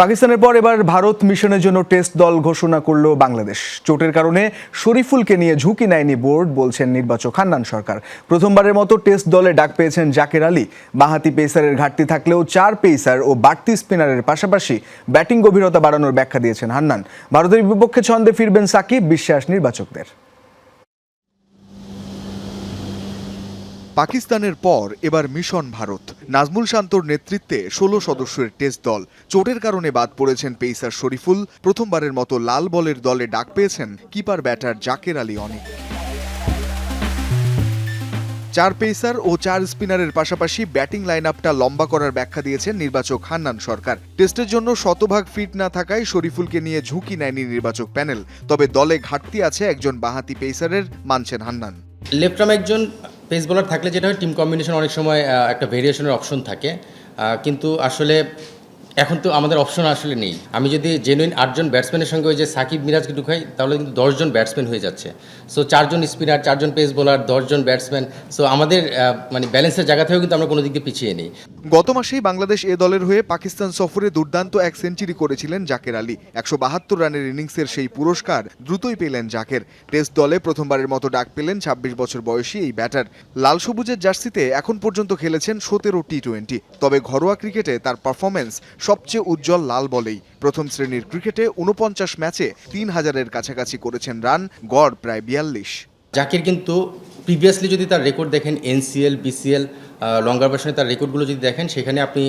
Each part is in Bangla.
পাকিস্তানের পর এবার ভারত মিশনের জন্য টেস্ট দল ঘোষণা করল বাংলাদেশ। চোটের কারণে শরীফুলকে নিয়ে ঝুঁকি নেয়নি বোর্ড, বলছেন নির্বাচক হান্নান সরকার। প্রথমবারের মতো টেস্ট দলে ডাক পেয়েছেন জাকের আলী। বাহাতি পেসারের ঘাটতি থাকলেও চার পেসার ও বাড়তি স্পিনারের পাশাপাশি ব্যাটিং গভীরতা বাড়ানোর ব্যাখ্যা দিয়েছেন হান্নান। ভারতের বিপক্ষে ছন্দে ফিরবেন সাকিব, বিশ্বাস নির্বাচকদের। পাকিস্তানের পর এবার মিশন ভারত। নাজমুল শান্তর নেতৃত্বে ষোলো সদস্যের টেস্ট দল। চোটের কারণে বাদ পড়েছেন পেইসার শরীফুল। প্রথমবারের মতো লাল বলের দলে ডাক পেয়েছেন কিপার ব্যাটার জাকের আলী অনেক। চার পেসার ও চার স্পিনারের পাশাপাশি ব্যাটিং লাইন আপটা লম্বা করার ব্যাখ্যা দিয়েছেন নির্বাচক হান্নান সরকার। টেস্টের জন্য শতভাগ ফিট না থাকায় শরীফুলকে নিয়ে ঝুঁকি নেয়নি নির্বাচক প্যানেল। তবে দলে ঘাটতি আছে একজন বাহাতি পেসারের, মানছেন হান্নান। লেফট আর্ম একজন পেস বোলার থাকলে যেটা হয় টিম কম্বিনেশন অনেক সময় একটা ভেরিয়েশনের অপশন থাকে। কিন্তু আসলে এখন তো আমাদের অপশন আসলে নেই। আমি যদি জেনুইন আটজন ব্যাটসম্যানের সঙ্গে ওই যে সাকিব, মিরাজকে ঢুকাই, তাহলে কিন্তু দশজন ব্যাটসম্যান হয়ে যাচ্ছে। সো চারজন স্পিনার চারজন পেস বোলার দশজন ব্যাটসম্যান সো আমাদের মানে ব্যালেন্সের জায়গা থেকেও কিন্তু আমরা কোনো দিক পিছিয়ে নেই। গত মাসেই বাংলাদেশ এ দলের হয়ে পাকিস্তান সফরে দুর্দান্ত এক সেঞ্চুরি করেছিলেন জাকের আলী। একশো বাহাত্তর রানের ইনিংসের সেই পুরস্কার দ্রুতই পেলেন জাকের। টেস্ট দলে প্রথমবারের মতো ডাক পেলেন ছাব্বিশ বছর বয়সী এই ব্যাটার লাল সবুজের জার্সিতে এখন পর্যন্ত খেলেছেন সতেরো টি টোয়েন্টি তবে ঘরোয়া ক্রিকেটে তার পারফরমেন্স সবচেয়ে উজ্জ্বল লাল বলেই। প্রথম শ্রেণির ক্রিকেটে উনপঞ্চাশ ম্যাচে তিন হাজারের কাছাকাছি করেছেন রান, গড় প্রায় বিয়াল্লিশ। জাকির কিন্তু প্রিভিয়াসলি যদি তার রেকর্ড দেখেন এনসিএল বিসিএল লঙ্গার ভার্সনে তার রেকর্ডগুলো যদি দেখেন, সেখানে আপনি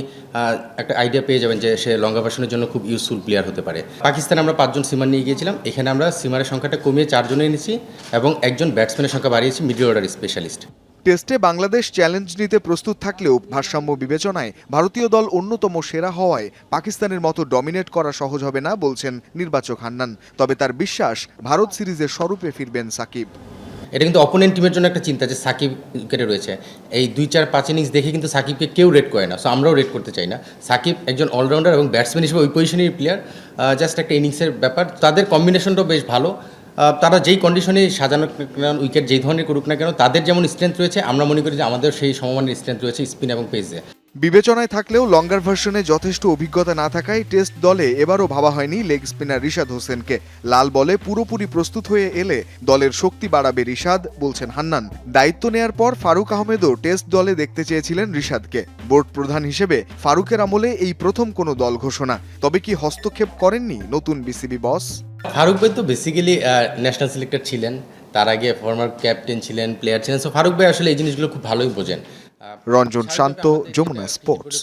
একটা আইডিয়া পেয়ে যাবেন যে সে লঙ্গা ভার্সনের জন্য খুব ইউজফুল প্লেয়ার হতে পারে। পাকিস্তানে আমরা পাঁচজন সিমার নিয়ে গিয়েছিলাম। এখানে আমরা সিমারের সংখ্যাটা কমিয়ে চারজনে এনেছি এবং একজন ব্যাটসম্যানের সংখ্যা বাড়িয়েছি মিডল অর্ডার স্পেশালিস্ট টেস্টে বাংলাদেশ চ্যালেঞ্জ নিতে প্রস্তুত থাকলেও ভারসাম্য বিবেচনায় ভারতীয় দল অন্যতম সেরা হওয়ায় পাকিস্তানের মতো ডমিনেট করা সহজ হবে না বলছেন নির্বাচক হান্নান। তবে তার বিশ্বাস, ভারত সিরিজের স্বরূপে ফিরবেন সাকিব। এটা কিন্তু অপোনেন্ট টিমের জন্য একটা চিন্তা যে সাকিব উইকেটে রয়েছে। এই দুই চার পাঁচ ইনিংস দেখে কিন্তু সাকিবকে কেউ রেড করে না। সো আমরাও রেড করতে চাই না। সাকিব একজন অলরাউন্ডার এবং ব্যাটসম্যান হিসেবে ওই পজিশনের প্লেয়ার জাস্ট একটা ইনিংসের ব্যাপার। তাদের কম্বিনেশনটাও বেশ ভালো। তারা যেই কন্ডিশনে সাজানো উইকেট যেই ধরনের করুক না কেন, তাদের যেমন স্ট্রেংথ রয়েছে, আমরা মনে করি যে আমাদের সেই সমমানের স্ট্রেংথ রয়েছে স্পিন এবং পেসে বিবেচনায় থাকলেও লঙ্গার ভার্সনে যথেষ্ট অভিজ্ঞতা না থাকায় টেস্ট দলে এবারও ভাবা হয়নি লেগ স্পিনার রিশাদ হোসেনকে। লাল বলে পুরোপুরি প্রস্তুত হয়ে এলে দলের শক্তি বাড়াবে রিশাদ, বলছেন হান্নান। দায়িত্ব নেয়ার পর ফারুক আহমেদও টেস্ট দলে দেখতে চেয়েছিলেন রিশাদকে। বোর্ড প্রধান হিসেবে ফারুকের আমলে এই প্রথম কোনো দল ঘোষণা। তবে কি হস্তক্ষেপ করেননি নতুন বিসিবি বস ফারুক ভাই তো বেসিক্যালি ন্যাশনাল সিলেক্টর ছিলেন। তার আগে ফর্মার ক্যাপ্টেন ছিলেন প্লেয়ার ছিলেন। সো ফারুক ভাই আসলে এই জিনিসগুলো খুব ভালোই বোঝেন। রঞ্জন শান্ত যমুনা স্পোর্টস